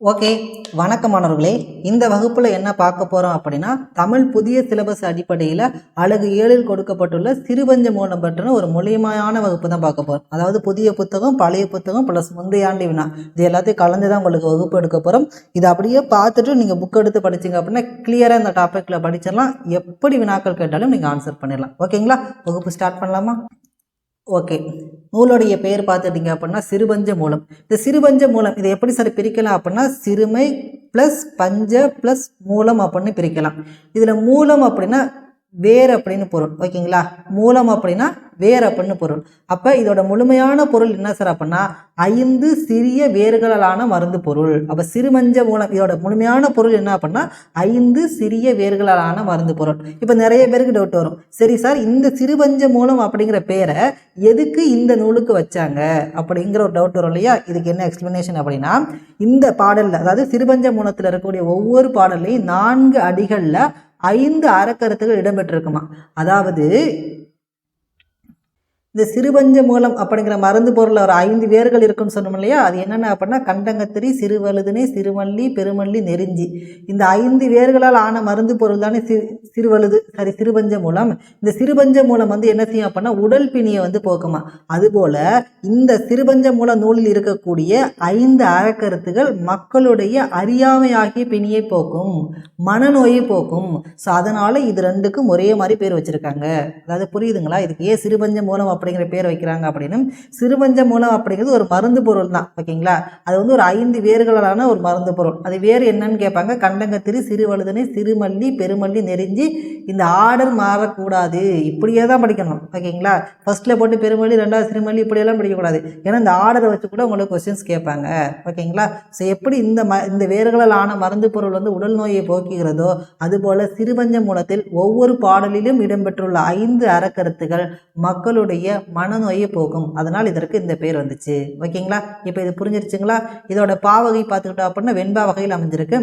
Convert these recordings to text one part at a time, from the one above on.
Okay வணக்கம் மாணவர்களே இந்த வகுப்பில் என்ன பார்க்க போகிறோம் அப்படின்னா தமிழ் புதிய சிலபஸ் அடிப்படையில் அழகு ஏழில் கொடுக்கப்பட்டுள்ள சிறுபஞ்ச மூலம் பற்றின ஒரு மொழிமையான வகுப்பு தான் பார்க்க போகிறோம் அதாவது புதிய புத்தகம் பழைய புத்தகம் ப்ளஸ் முந்தைய ஆண்டு வினா. இது எல்லாத்தையும் கலந்து தான் உங்களுக்கு வகுப்பு எடுக்க போகிறோம் இதை அப்படியே பார்த்துட்டு நீங்கள் புக் எடுத்து படிச்சீங்க அப்படின்னா கிளியராக இந்த டாப்பிக்கில் படிச்சிடலாம். எப்படி வினாக்கள் கேட்டாலும் நீங்கள் ஆன்சர் பண்ணிடலாம். ஓகேங்களா? வகுப்பு ஸ்டார்ட் பண்ணலாமா? ஓகே. நூலுடைய பெயர் பார்த்துட்டீங்க அப்படின்னா சிறுபஞ்ச மூலம். இந்த சிறுபஞ்ச மூலம் இதை எப்படி சார் பிரிக்கலாம் அப்படின்னா சிறுமை ப்ளஸ் பஞ்ச ப்ளஸ் மூலம் அப்படின்னு பிரிக்கலாம். இதில் மூலம் அப்படின்னா வேர் அப்படின்னு பொருள் ஓகேங்களா? மூலம் அப்படின்னா வேர் அப்படின்னு பொருள். அப்போ இதோட முழுமையான பொருள் என்ன சார் அப்படின்னா ஐந்து சிறிய வேர்களாலான மருந்து பொருள். அப்போ சிறுமஞ்ச மூலம் இதோட முழுமையான பொருள் என்ன அப்படின்னா ஐந்து சிறிய வேர்களாலான மருந்து பொருள். இப்போ நிறைய பேருக்கு டவுட் வரும். சரி சார் இந்த சிறுபஞ்ச மூலம் அப்படிங்கிற பேரை எதுக்கு இந்த நூலுக்கு வச்சாங்க? அப்படிங்கிற ஒரு டவுட் வரும் இல்லையா? இதுக்கு என்ன எக்ஸ்பிளனேஷன் அப்படின்னா இந்த பாடலில் அதாவது சிறுபஞ்ச மூலத்தில் இருக்கக்கூடிய ஒவ்வொரு பாடல்லையும் நான்கு அடிகளில் ஐந்து அறக்கருத்துகள் இடம்பெற்றிருக்குமா? அதாவது இந்த சிறுபஞ்ச மூலம் அப்படிங்கிற மருந்து பொருள் ஒரு ஐந்து வேர்கள் இருக்குன்னு சொன்னோம் இல்லையா? அது என்னென்ன அப்படின்னா கண்டங்கத்திரி சிறுவழுதுனை சிறுமல்லி பெருமல்லி நெருஞ்சி. இந்த ஐந்து வேர்களால் ஆன மருந்து பொருள் தானே சி சிறுவழுது சாரி சிறுபஞ்ச மூலம். இந்த சிறுபஞ்ச மூலம் வந்து என்ன செய்யும் அப்படின்னா உடல் பிணியை வந்து போக்குமா? அதுபோல் இந்த சிறுபஞ்ச மூல நூலில் இருக்கக்கூடிய ஐந்து அறக்கருத்துகள் மக்களுடைய அறியாமையாகிய பிணியை போக்கும் மனநோயை போக்கும். ஸோ அதனால் இது ரெண்டுக்கும் ஒரே மாதிரி பேர் வச்சுருக்காங்க. அதாவது புரியுதுங்களா? இதுக்கு ஏன் சிறுபஞ்ச மூலம் அப்படிங்கிற பேர் வைக்கிறாங்க அப்படின்னு சிறுபஞ்ச மூலம் அப்படிங்கிறது ஒரு மருந்து பொருள் தான் ஓகேங்களா? அது வந்து ஒரு ஐந்து வேர்களான ஒரு மருந்து பொருள். அது வேறு என்னன்னு கேட்பாங்க? கண்டங்கத்திரி சிறுவழுதனை சிறுமல்லி பெருமல்லி நெறிஞ்சி இந்த ஆர்டர் மாறக்கூடாது. இப்படியே தான் படிக்கணும் ஓகேங்களா? ஃபர்ஸ்ட்டில் போட்டு பெருமல்லி ரெண்டாவது சிறுமல்லி இப்படியெல்லாம் படிக்கக்கூடாது. ஏன்னா இந்த ஆர்டரை வச்சு கூட உங்களுக்கு கொஸ்டின்ஸ் கேட்பாங்க ஓகேங்களா? ஸோ எப்படி இந்த ம இந்த வேர்களால் ஆன மருந்து பொருள் வந்து உடல் நோயை போக்குகிறதோ அதுபோல் சிறுபஞ்ச மூலத்தில் ஒவ்வொரு பாடலிலும் இடம்பெற்றுள்ள ஐந்து அறக்கருத்துகள் மக்களுடைய மனநோயை போகும். அதனால் இதற்கு இந்த பேர் வந்துச்சு. ஓகேங்களா? இப்போ இது புரிஞ்சிருச்சுங்களா? இதோட பாவகை பார்த்துக்கிட்டோம் அப்படின்னா வெண்பா வகையில் அமைஞ்சிருக்கு.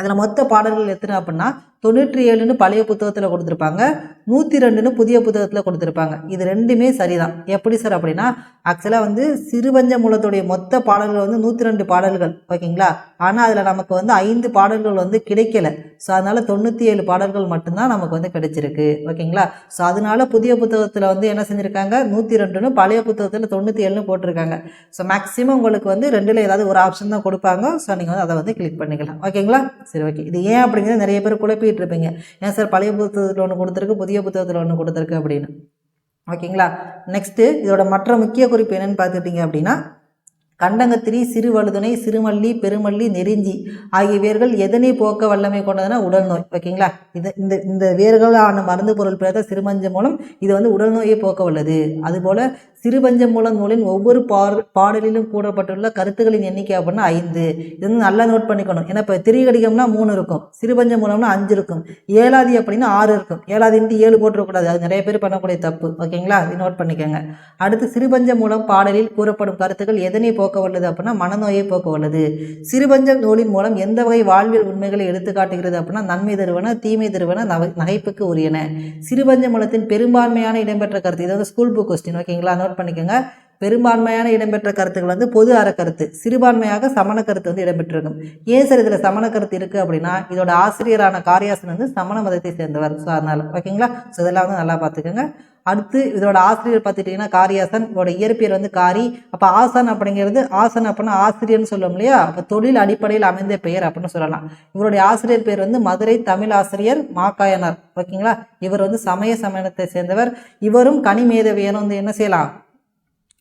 அதில் மொத்த பாடல்கள் எத்தனை அப்படின்னா தொண்ணூற்றி ஏழுன்னு பழைய புத்தகத்தில் கொடுத்துருப்பாங்க நூற்றி ரெண்டுன்னு புதிய புத்தகத்தில் கொடுத்துருப்பாங்க. இது ரெண்டுமே சரிதான். எப்படி சார் அப்படின்னா ஆக்சுவலாக வந்து சிறுபஞ்ச மூலத்துடைய மொத்த பாடல்கள் வந்து நூற்றி ரெண்டு பாடல்கள் ஓகேங்களா? ஆனால் அதில் நமக்கு வந்து ஐந்து பாடல்கள் வந்து கிடைக்கல. ஸோ அதனால் தொண்ணூற்றி ஏழு பாடல்கள் மட்டும்தான் நமக்கு வந்து கிடைச்சிருக்கு ஓகேங்களா? ஸோ அதனால புதிய புத்தகத்தில் வந்து என்ன செஞ்சுருக்காங்க நூற்றி ரெண்டுன்னு பழைய புத்தகத்தில் தொண்ணூற்றி ஏழுன்னு போட்டிருக்காங்க. ஸோ மேக்ஸிமம் உங்களுக்கு வந்து ரெண்டில் ஏதாவது ஒரு ஆப்ஷன் தான் கொடுப்பாங்க. ஸோ நீங்கள் வந்து அதை வந்து கிளிக் பண்ணிக்கலாம். ஓகேங்களா? சரி ஓகே இது ஏன் அப்படிங்கிறது நிறைய பேர் குழப்பிட்டு இருப்பீங்க. ஏன் சார் பழைய புத்தகத்தில் ஒன்று கொடுத்துருக்கு புதிய புத்தகத்தில் ஒன்று கொடுத்துருக்கு அப்படின்னு. ஓகேங்களா நெக்ஸ்ட்டு இதோட மற்ற முக்கிய குறிப்பு என்னென்னு பார்த்துக்கிட்டிங்க அப்படின்னா கண்டங்கத்திரி சிறுவழுதுனை சிறுமல்லி பெருமல்லி நெருஞ்சி ஆகிய வேர்கள் எதனை போக்க வல்லமை கொண்டதுன்னா உடல் நோய். ஓகேங்களா இது இந்த இந்த வேர்களான மருந்து பொருள் பேர் சிறுமஞ்சம் சிறுமஞ்ச மூலம் இது வந்து உடல் நோயை போக்க வல்லது. அதுபோல் சிறுபஞ்சமூலம் நூலின் ஒவ்வொரு பார் பாடலிலும் கூறப்பட்டுள்ள கருத்துக்களின் எண்ணிக்கை அப்படின்னா ஐந்து. இது வந்து நல்லா நோட் பண்ணிக்கணும். ஏன்னா இப்போ திரிகடிகம்னா மூணு இருக்கும். சிறுபஞ்ச மூலம்னா அஞ்சு இருக்கும். ஏழாதி அப்படின்னா ஆறு இருக்கும். ஏழாதின்ட்டு ஏழு போட்டுறக்கூடாது அது நிறைய பேர் பண்ணக்கூடிய தப்பு. ஓகேங்களா? அது நோட் பண்ணிக்கோங்க. அடுத்து சிறுபஞ்ச மூலம் பாடலில் கூறப்படும் கருத்துக்கள் எதனை போக்க வல்லது அப்படின்னா மனநோயை போக்க வல்லது. சிறுபஞ்ச நூலின் மூலம் எந்த வகை வாழ்வியல் உண்மைகளை எடுத்து காட்டுகிறது அப்படின்னா நன்மை தருவன தீமை தருவன நகைப்புக்கு உரியன. சிறுபஞ்ச மூலத்தின் பெரும்பான்மையான இடம்பெற்ற கருத்து. இது வந்து ஸ்கூல் புக் கொஸ்டின் ஓகேங்களா? பண்ணிக்கோங்க. பெரும்பான்மையான இடம்பெற்ற கருத்துக்கள் வந்து பொது அற கருத்து சிறுபான்மையாக சமண கருத்து வந்து இடம்பெற்றிருக்கும். ஏன் சார் இதில் சமண கருத்து இருக்குது அப்படின்னா இதோட ஆசிரியரான காரியாசன் வந்து சமண மதத்தை சேர்ந்தவர். ஸோ அதனால் ஓகேங்களா? ஸோ இதெல்லாம் வந்து நல்லா பார்த்துக்கோங்க. அடுத்து இதோட ஆசிரியர் பார்த்துட்டிங்கன்னா காரியாசன். இதோட இயற்பியர் வந்து காரி. அப்போ ஆசன் அப்படிங்கிறது ஆசன் அப்படின்னா ஆசிரியர்னு சொல்லுவோம் இல்லையா? அப்போ தொழில் அடிப்படையில் அமைந்த பெயர் அப்படின்னு சொல்லலாம். இவருடைய ஆசிரியர் பேர் வந்து மதுரை தமிழ் ஆசிரியர் மாக்காயனார். ஓகேங்களா? இவர் வந்து சமய சமயத்தை சேர்ந்தவர். இவரும் கனிமேதவியரும் வந்து என்ன செய்யலாம்?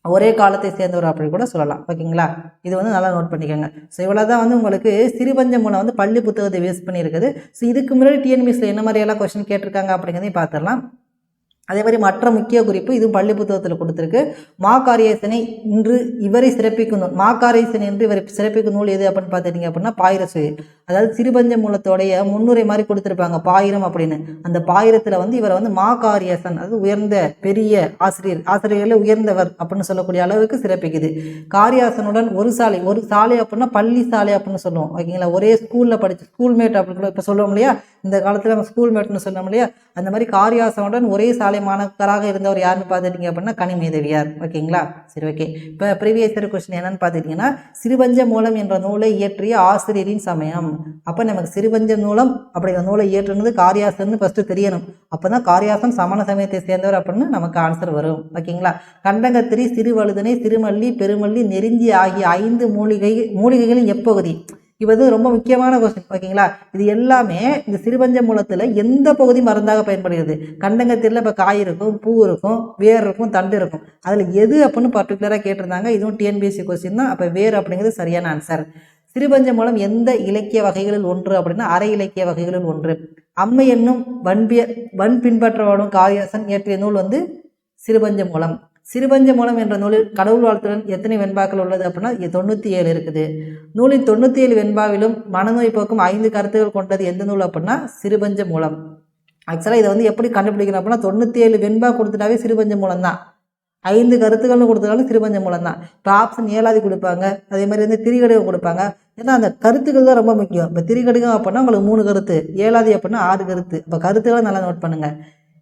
ஒரே காலத்தை சேர்ந்தவர் அப்படி கூட சொல்லலாம். ஓகேங்களா? இது வந்து நல்லா நோட் பண்ணிக்கோங்க. ஸோ இவ்வளோ தான் வந்து உங்களுக்கு சிறுபஞ்ச மூலம் வந்து பள்ளி புத்தகத்தை வேஸ்ட் பண்ணியிருக்குது. ஸோ இதுக்கு முன்னாடி டிஎன்பிஎஸ்சில் என்ன மாதிரியெல்லாம் கொஸ்டின் கேட்டிருக்காங்க அப்படிங்கிறதையும் பார்த்துடலாம். அதே மாதிரி மற்ற முக்கிய குறிப்பு இதுவும் பள்ளி புத்தகத்தில் கொடுத்துருக்கு. மாக்காரியசனை இன்று இவரை சிறப்பிக்கும் நூல். மாக்காரியசனை என்று இவரை சிறப்பிக்கும் நூல் எது அப்படின்னு பார்த்துட்டிங்க அப்படின்னா பாயிரசு அதாவது சிறுபஞ்ச மூலத்தோடைய முன்னுரை மாதிரி கொடுத்துருப்பாங்க பாயிரம் அப்படின்னு. அந்த பாயிரத்தில் வந்து இவரை வந்து மாகாரியசன் அதாவது உயர்ந்த பெரிய ஆசிரியர் ஆசிரியர்களில் உயர்ந்தவர் அப்படின்னு சொல்லக்கூடிய அளவுக்கு சிறப்பிக்குது. காரியாசனுடன் ஒரு சாலை ஒரு சாலை அப்படின்னா பள்ளி சாலை அப்படின்னு சொல்லுவோம். ஓகேங்களா? ஒரே ஸ்கூலில் படிச்சு ஸ்கூல்மேட் அப்படின்னு கூட இப்போ சொல்லுவோம் இல்லையா? இந்த காலத்தில் நம்ம ஸ்கூல்மேட்னு சொன்னோம் இல்லையா? அந்த மாதிரி காரியாசனுடன் ஒரே சாலை மாணவராக இருந்தவர் யாருன்னு பார்த்துட்டீங்க அப்படின்னா கனிமேதவியார் ஓகேங்களா? சரி ஓகே. இப்போ ப்ரீவியஸ் கொஸ்டின் என்னன்னு பார்த்துட்டிங்கன்னா சிறுபஞ்ச மூலம் என்ற நூலை இயற்றிய ஆசிரியரின் சமயம். அப்போ நமக்கு சிறுபஞ்ச நூலம் அப்படிங்கிற நூலை இயற்றுனது காரியாசன் ஃபஸ்ட்டு தெரியணும். அப்போ தான் காரியாசன் சமண சமயத்தை சேர்ந்தவர் அப்படின்னு நமக்கு ஆன்சர் வரும். ஓகேங்களா? கண்டங்கத்திரி சிறுவழுதனை சிறுமல்லி பெருமல்லி நெருஞ்சி ஆகிய ஐந்து மூலிகை மூலிகைகளின் எப்பகுதி? இது ரொம்ப முக்கியமான கொஸ்டின் ஓகேங்களா? இது எல்லாமே இந்த சிறுபஞ்ச மூலத்தில் எந்த பகுதி மருந்தாக பயன்படுகிறது. கண்டங்கத்தில் இப்போ காய் இருக்கும் பூ இருக்கும் வேர் இருக்கும் தண்டு இருக்கும். அதில் எது அப்படின்னு பர்டிகுலராக கேட்டிருந்தாங்க. இதுவும் டிஎன்பிஎஸ்சி கொஸ்டின் தான். அப்போ வேர் அப்படிங்கிறது சரியான ஆன்சர் சிறுபஞ்ச மூலம் எந்த இலக்கிய வகைகளில் ஒன்று அப்படின்னா அரை இலக்கிய வகைகளில் ஒன்று. அம்மை என்னும் வன்பிய வன் பின்பற்றவாடும் காளிதாசன் இயற்றிய நூல் வந்து சிறுபஞ்ச மூலம். சிறுபஞ்ச மூலம் என்ற நூலில் கடவுள் வாழ்த்துடன் எத்தனை வெண்பாக்கள் உள்ளது அப்படின்னா தொண்ணூற்றி ஏழு இருக்குது. நூலின் தொண்ணூற்றி ஏழு வெண்பாவிலும் மனநோய் போக்கும் ஐந்து கருத்துக்கள் கொண்டது எந்த நூல் அப்படின்னா சிறுபஞ்ச மூலம். ஆக்சுவலாக இதை வந்து எப்படி கண்டுபிடிக்கணும் அப்படின்னா தொண்ணூற்றி ஏழு வெண்பா கொடுத்துட்டாவே சிறுபஞ்ச மூலம் தான் ஐந்து கருத்துக்கள்னு கொடுத்தாலும் சிறுபஞ்ச மூலம் தான் இப்போ ஆப்ஷன் ஏழாவது கொடுப்பாங்க. அதே மாதிரி வந்து திரிகடிகம் கொடுப்பாங்க. ஏன்னா அந்த கருத்துக்கள் தான் ரொம்ப முக்கியம். இப்போ திரிகடுகம் அப்படின்னா உங்களுக்கு மூணு கருத்து. ஏழாதி அப்படின்னா ஆறு கருத்து. இப்போ கருத்துக்களை நல்லா நோட் பண்ணுங்கள்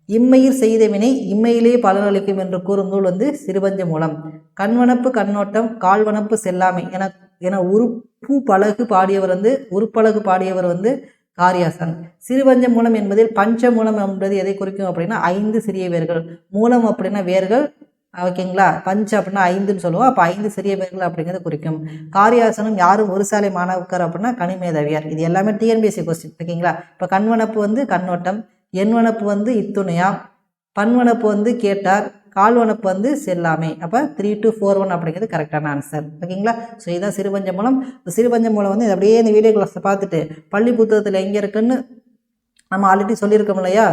இம்மையில் செய்த வினை இம்மையிலேயே பலனளிக்கும் என்று கூறும் நூல் வந்து சிறுபஞ்ச மூலம். கண்வனப்பு கண்ணோட்டம் கால்வனப்பு செல்லாமை. என என உறுப்பு பழகு பாடியவர் வந்து உருப்பழகு பாடியவர் வந்து காரியாசன். சிறுபஞ்ச மூலம் என்பதில் பஞ்ச மூலம் என்பது எதை குறிக்கும் அப்படின்னா ஐந்து சிறிய வேர்கள். மூலம் அப்படின்னா வேர்கள் ஓகேங்களா? பஞ்ச் அப்படின்னா ஐந்துன்னு சொல்லுவோம். அப்போ ஐந்து சிறிய பெயர்கள் அப்படிங்கிறது குறிக்கும். காரியாசனம் யாரும் ஒரு சாலை மாணவக்கர் அப்படின்னா கனிமேதவியார் இது எல்லாமே டிஎன்பிஎஸ்சி கொஸ்டின் ஓகேங்களா? இப்போ கண்வனப்பு வந்து கண்ணோட்டம் எண்வனப்பு வந்து இத்துணையா பன்வனப்பு வந்து கேட்டார் கால்வனப்பு வந்து செல்லாமே. அப்போ த்ரீ டு ஃபோர் ஒன் அப்படிங்கிறது கரெக்டான ஆன்சர் ஓகேங்களா? ஸோ இதுதான் சிறுபஞ்ச மூலம் சிறுபஞ்ச மூலம் வந்து அப்படியே இந்த வீடியோ கிளாஸை பார்த்துட்டு பள்ளி புத்தகத்தில் எங்கே இருக்குன்னு நம்ம ஆல்ரெடி சொல்லியிருக்கோம் இல்லையா?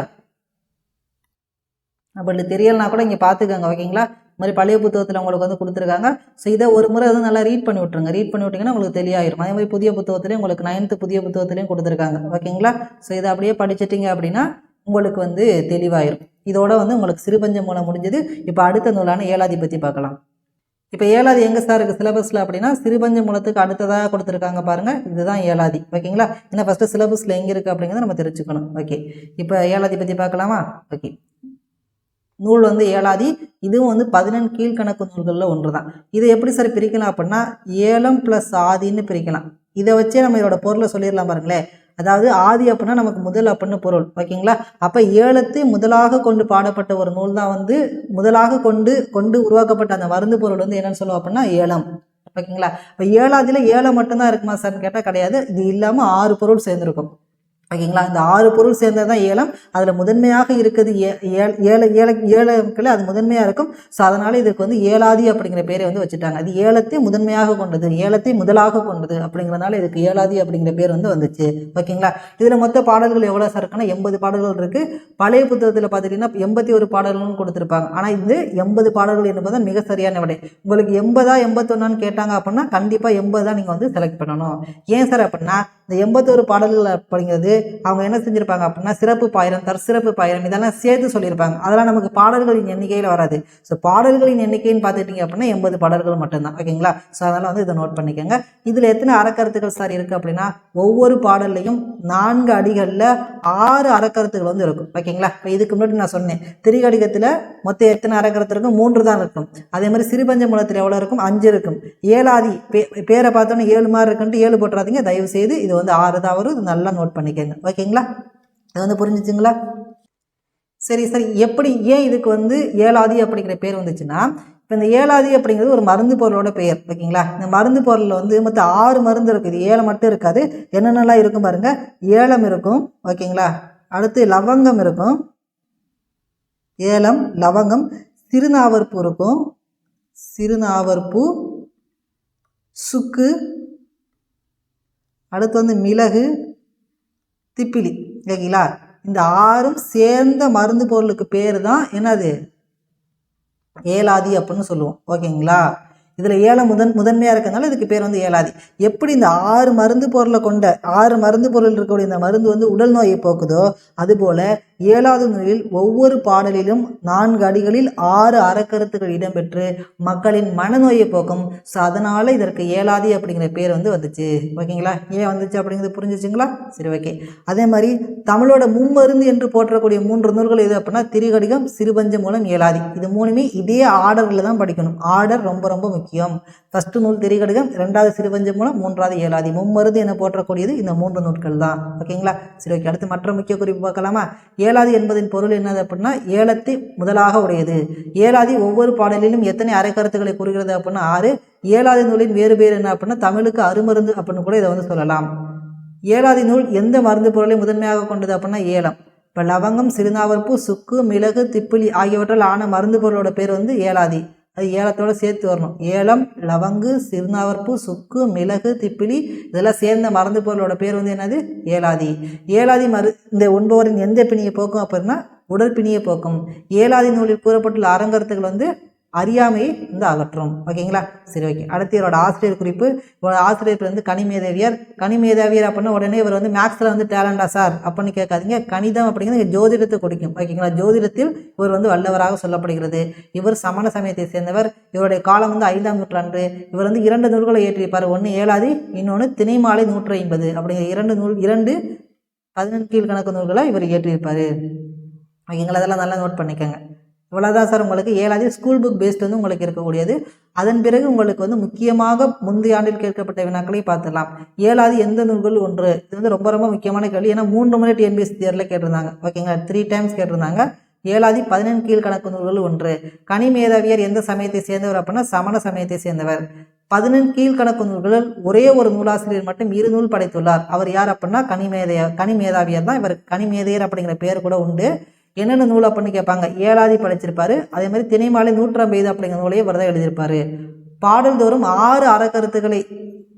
அப்படி தெரியலனா கூட இங்கே பார்த்துக்கோங்க ஓகேங்களா? இந்த மாதிரி பழைய புத்தகத்தில் உங்களுக்கு வந்து கொடுத்துருக்காங்க. ஸோ இதை ஒரு முறை வந்து நல்லா ரீட் பண்ணி விட்ருங்க ரீட் பண்ணி விட்டிங்கன்னா உங்களுக்கு தெளிவாயிரும். அதே மாதிரி புதிய புத்தகத்துலேயும் உங்களுக்கு நைன்த்து புதிய புத்தகத்துலேயும் கொடுத்துருக்காங்க ஓகேங்களா? ஸோ இதை அப்படியே படிச்சிட்டிங்க அப்படின்னா உங்களுக்கு வந்து தெளிவாயிரும். இதோட வந்து உங்களுக்கு சிறுபஞ்ச மூலம் முடிஞ்சது. இப்போ அடுத்த நூலான ஏழாதி பற்றி பார்க்கலாம். இப்போ ஏழாதி எங்கே சார் இருக்குது சிலபஸில் அப்படின்னா சிறுபஞ்ச மூலத்துக்கு அடுத்ததாக கொடுத்துருக்காங்க பாருங்கள் இதுதான் ஏழாதி ஓகேங்களா? ஏன்னா ஃபஸ்ட்டு சிலபஸில் எங்கே இருக்குது அப்படிங்கிறத நம்ம தெரிஞ்சுக்கணும். ஓகே இப்போ ஏழாதி பற்றி பார்க்கலாமா? ஓகே நூல் வந்து ஏழாதி இதுவும் வந்து பதினெண் கீழ்கணக்கு நூல்களில் ஒன்று தான் இதை எப்படி சார் பிரிக்கலாம் அப்படின்னா ஏலம் ப்ளஸ் ஆதின்னு பிரிக்கலாம். இதை வச்சே நம்ம இதோட பொருளை சொல்லிடலாம் பாருங்களேன் அதாவது ஆதி அப்படின்னா நமக்கு முதல் அப்படின்னு பொருள் ஓகேங்களா? அப்போ ஏலத்தை முதலாக கொண்டு பாடப்பட்ட ஒரு நூல் தான் வந்து முதலாக கொண்டு கொண்டு உருவாக்கப்பட்ட அந்த மருந்து பொருள் வந்து என்னென்னு சொல்லுவோம் அப்படின்னா ஏலம். ஓகேங்களா? இப்போ ஏழாவதுல ஏலம் மட்டும்தான் இருக்குமா சார்னு கேட்டால் கிடையாது. இது இல்லாமல் ஆறு பொருள் சேர்ந்துருக்கும். ஓகேங்களா? இந்த ஆறு பொருள் சேர்ந்தது தான் ஏலம். அதில் முதன்மையாக இருக்குது ஏ ஏழை ஏழை ஏல அது முதன்மையாக இருக்கும். ஸோ அதனால் இதுக்கு வந்து ஏலாதி அப்படிங்கிற பேரை வந்து வச்சுட்டாங்க. அது ஏலத்தை முதன்மையாக கொண்டது ஏலத்தை முதலாக கொண்டது அப்படிங்கிறனால இதுக்கு ஏலாதி அப்படிங்கிற பேர் வந்து வந்துச்சு. ஓகேங்களா? இதில் மொத்த பாடல்கள் எவ்வளோ சார் இருக்குன்னா எண்பது பாடல்கள் இருக்குது பழைய புத்தகத்தில் பார்த்துட்டிங்கன்னா எண்பத்தி ஒரு பாடல்கள்னு கொடுத்துருப்பாங்க. ஆனால் இது எண்பது பாடல்கள் என்பது தான் மிக சரியான விடை. உங்களுக்கு எண்பதா எண்பத்தொன்னான்னு கேட்டாங்க அப்படின்னா கண்டிப்பாக எண்பது தான் நீங்கள் வந்து செலக்ட் பண்ணணும். ஏன் சார் அப்படின்னா இந்த எண்பத்தோரு பாடல்கள் அப்படிங்கிறது அவங்க என்ன செஞ்சுருப்பாங்க அப்படின்னா சிறப்பு பாயிரம் தற்சிறப்பு பாயிரம் இதெல்லாம் சேர்த்து சொல்லியிருப்பாங்க. அதெல்லாம் நமக்கு பாடல்களின் எண்ணிக்கையில் வராது. ஸோ பாடல்களின் எண்ணிக்கைன்னு பார்த்துட்டிங்க அப்படின்னா எண்பது பாடல்கள் மட்டும்தான். ஓகேங்களா ஸோ அதனால் வந்து இதை நோட் பண்ணிக்கோங்க. இதில் எத்தனை அறக்கருத்துக்கள் சார் இருக்குது அப்படின்னா ஒவ்வொரு பாடல்லையும் நான்கு அடிகளில் ஆறு அறக்கருத்துகள் வந்து இருக்கும். ஓகேங்களா? இப்போ இதுக்கு முன்னாடி நான் சொன்னேன். திரிகடிகத்தில் மொத்தம் எத்தனை அறக்கருத்து இருக்கும்? மூன்று தான் இருக்கும். அதே மாதிரி சிறுபஞ்ச மூலத்தில் எவ்வளோ இருக்கும்? அஞ்சு இருக்கும். ஏழாதி பே பேரை பார்த்தோன்னே ஏழு மாதிரி இருக்குன்ட்டு ஏழு போட்டுறாதீங்க. தயவு செய்து இது வந்து ஆறு தான் வரும். இது நல்லா நோட் பண்ணிக்கோங்க. ஓகேங்களா? இது வந்து புரிஞ்சிச்சுங்களா? சரி சரி. எப்படி ஏன் இதுக்கு வந்து ஏழாதி அப்படிங்கிற பேர் வந்துச்சுன்னா இப்போ இந்த ஏழாதி அப்படிங்கிறது ஒரு மருந்து பொருளோட பெயர் ஓகேங்களா? இந்த மருந்து பொருளில் வந்து மொத்தம் ஆறு மருந்து இருக்குது ஏலம் மட்டும் இருக்காது. என்னென்னலாம் இருக்கும் பாருங்கள் ஏலம் இருக்கும் ஓகேங்களா? அடுத்து லவங்கம் இருக்கும். ஏலம் லவங்கம். சிறுநாவற்பூ இருக்கும். சிறுநாவற்பூ சுக்கு. அடுத்து வந்து மிளகு திப்பிலி ஓகேங்களா? இந்த ஆறும் சேர்ந்த மருந்து பொருளுக்கு பேர் தான் என்னது? ஏலாதி அப்படின்னு சொல்லுவோம். ஓகேங்களா? இதில் ஏலம் முதன் முதன்மையாக இருக்கிறதுனால இதுக்கு பேர் வந்து ஏலாதி எப்படி இந்த ஆறு மருந்து பொருளை கொண்ட ஆறு மருந்து பொருள் இருக்கக்கூடிய இந்த மருந்து வந்து உடல் நோயை போக்குதோ அதுபோல் ஏழாவது நூலில் ஒவ்வொரு பாடலிலும் நான்கு அடிகளில் ஆறு அறக்கருத்துக்கள் இடம்பெற்று மக்களின் மனநோயை போக்கும் ஸோ அதனால் இதற்கு ஏலாதி அப்படிங்கிற பேர் வந்து வந்துச்சு. ஓகேங்களா? ஏன் வந்துச்சு அப்படிங்கிறது புரிஞ்சிச்சுங்களா? சரி ஓகே. அதே மாதிரி தமிழோட மும்மருந்து என்று போற்றக்கூடிய மூன்று நூல்கள் எது அப்படின்னா திரிகடிகம் சிறுபஞ்ச மூலம் ஏலாதி இது மூணுமே இதே ஆர்டரில் தான் படிக்கணும். ஆர்டர் ரொம்ப ரொம்ப முக்கியம். முக்கியம். ஃபஸ்ட்டு நூல் திரிகடுகம் ரெண்டாவது சிறுபஞ்ச மூலம் மூன்றாவது ஏழாதி மும்மருந்து என போற்றக்கூடியது இந்த மூன்று நூட்கள் தான். ஓகேங்களா? சரி ஓகே அடுத்து மற்ற முக்கிய குறிப்பு பார்க்கலாமா? ஏழாதி என்பதின் பொருள் என்னது அப்படின்னா ஏலத்தை முதலாக உடையது. ஏழாதி ஒவ்வொரு பாடலிலும் எத்தனை அரைக்கருத்துக்களை கூறுகிறது அப்படின்னா ஆறு. ஏழாதி நூலின் வேறு பேர் என்ன அப்படின்னா தமிழுக்கு அருமருந்து அப்படின்னு கூட இதை வந்து சொல்லலாம். ஏழாதி நூல் எந்த மருந்து பொருளை முதன்மையாக கொண்டது அப்படின்னா ஏலம். இப்போ லவங்கம் சிறுநாவற்பூ சுக்கு மிளகு திப்பிலி ஆகியவற்றால் ஆன மருந்து பொருளோட பேர் வந்து ஏலாதி. அது ஏலத்தோடு சேர்த்து வரணும். ஏலம் லவங்கு சிறுநாவற்பு சுக்கு மிளகு திப்பிலி இதெல்லாம் சேர்ந்த மருந்து பொருளோட பேர் வந்து என்னது? ஏலாதி. ஏலாதி மரு இந்த உண்பவரின் எந்த பிணியை போக்கும் அப்படின்னா உடற்பிணியை போக்கும். ஏலாதி நூலில் கூறப்பட்டுள்ள அறங்கருத்துகள் வந்து அறியாமையை வந்து அகற்றும். ஓகேங்களா? சரி ஓகே. அடுத்து இவரோட ஆசிரியர் குறிப்பு. இவரோட ஆசிரியர் வந்து கனிமேதவியர் கனிமேதாவியர் அப்படின்னா உடனே இவர் வந்து மேக்ஸில் வந்து டேலண்டா சார் அப்படின்னு கேட்காதீங்க. கணிதம் அப்படிங்கிறது ஜோதிடத்தை கொடுக்கும். ஓகேங்களா? ஜோதிடத்தில் இவர் வந்து வல்லவராக சொல்லப்படுகிறது. இவர் சமண சமயத்தை சேர்ந்தவர். இவருடைய காலம் வந்து ஐந்தாம் நூற்றாண்டு. இவர் வந்து இரண்டு நூல்களை ஏற்றியிருப்பார் ஒன்று ஏழாதி இன்னொன்று திணைமாலை நூற்றி ஐம்பது அப்படிங்கிற இரண்டு நூல் இரண்டு பதினெட்டு கீழ்கணக்கு நூல்களை இவர் இயற்றியிருப்பார் ஓகேங்களா? அதெல்லாம் நல்லா நோட் பண்ணிக்கோங்க. இவ்வளோதான் சார் உங்களுக்கு ஏழாவது ஸ்கூல் புக் பேஸ்ட் வந்து உங்களுக்கு இருக்கக்கூடியது. அதன் பிறகு உங்களுக்கு வந்து முக்கியமாக முந்தைய ஆண்டில் கேட்கப்பட்ட வினாக்களை பார்த்துடலாம். ஏழாவது எந்த நூல்கள் ஒன்று? இது வந்து ரொம்ப ரொம்ப முக்கியமான கேள்வி. ஏன்னா மூன்று முறை டிஎன்பிஎஸ் தேர்வில் கேட்டிருந்தாங்க. ஓகேங்களா த்ரீ டைம்ஸ் கேட்டிருந்தாங்க. ஏழாதி பதினெண் கீழ்கணக்கு நூல்கள் ஒன்று. கனிமேதாவியர் எந்த சமயத்தை சேர்ந்தவர் அப்படின்னா சமண சமயத்தை சேர்ந்தவர். பதினெண் கீழ்கணக்கு நூல்களில் ஒரே ஒரு நூலாசிரியர் மட்டும் இரு நூல் படைத்துள்ளார். அவர் யார் அப்படின்னா கனிமேதையர் கனிமேதாவியர் தான். இவர் கனிமேதையர் அப்படிங்கிற பேர் கூட உண்டு. என்னென்ன நூல் அப்படின்னு கேட்பாங்க? ஏழாதி படிச்சிருப்பாரு. அதே மாதிரி திணைமாலை நூற்றம்பது அப்படிங்கிற நூலையும் விரதம் தான் பாடல் பாடல்தோறும் ஆறு அறக்கருத்துக்களை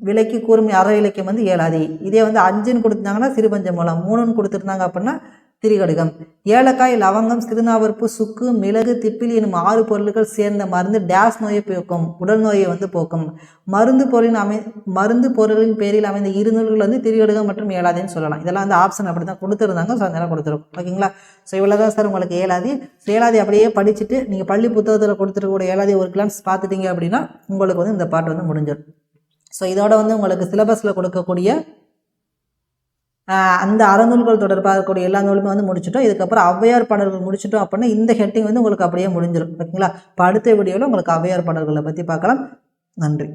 விலைக்கு கூறும் அற இலக்கியம் வந்து ஏழாதி. இதே வந்து அஞ்சுன்னு கொடுத்துருந்தாங்கன்னா சிறுபஞ்ச மூலம் மூணுன்னு கொடுத்துருந்தாங்க அப்படின்னா திரிகடுகம். ஏலக்காய் லவங்கம் சிறுநாவற்பு சுக்கு மிளகு திப்பிலி எனும் ஆறு பொருட்கள் சேர்ந்த மருந்து டேஸ் நோயை போக்கும் உடல் நோயை வந்து போக்கும். மருந்து பொருளின் அமை மருந்து பொருளின் பேரில் அமைந்த இரு நூல்கள் வந்து திரிகடுகம் மற்றும் ஏழாதின்னு சொல்லலாம். இதெல்லாம் வந்து ஆப்ஷன் அப்படி தான் கொடுத்துருந்தாங்க ஸோ அதெல்லாம் கொடுத்துருக்கும் ஓகேங்களா ஸோ இவ்வளோ தான் சார் உங்களுக்கு ஏழாதி ஸோ ஏழாதி அப்படியே படிச்சுட்டு நீங்கள் பள்ளி புத்தகத்தில் கொடுத்துருக்கக்கூடிய ஏலாதி ஒரு கிளான்ஸ் பார்த்துட்டீங்க அப்படின்னா உங்களுக்கு வந்து இந்த பாட்டு வந்து முடிஞ்சிடும். ஸோ இதோட வந்து உங்களுக்கு சிலபஸில் கொடுக்கக்கூடிய அந்த அறநூல்கள் தொடர்பாக இருக்கக்கூடிய எல்லா நூலுமே வந்து முடிச்சிட்டோம். இதுக்கப்புறம் ஔவையார் பாடல்கள் முடிச்சிட்டோம் அப்படின்னா இந்த ஹெட்டிங் வந்து உங்களுக்கு அப்படியே முடிஞ்சிடும் ஓகேங்களா? இப்போ அடுத்த வீடியோவில் உங்களுக்கு ஔவையார் பாடல்களை பற்றி பார்க்கலாம். நன்றி.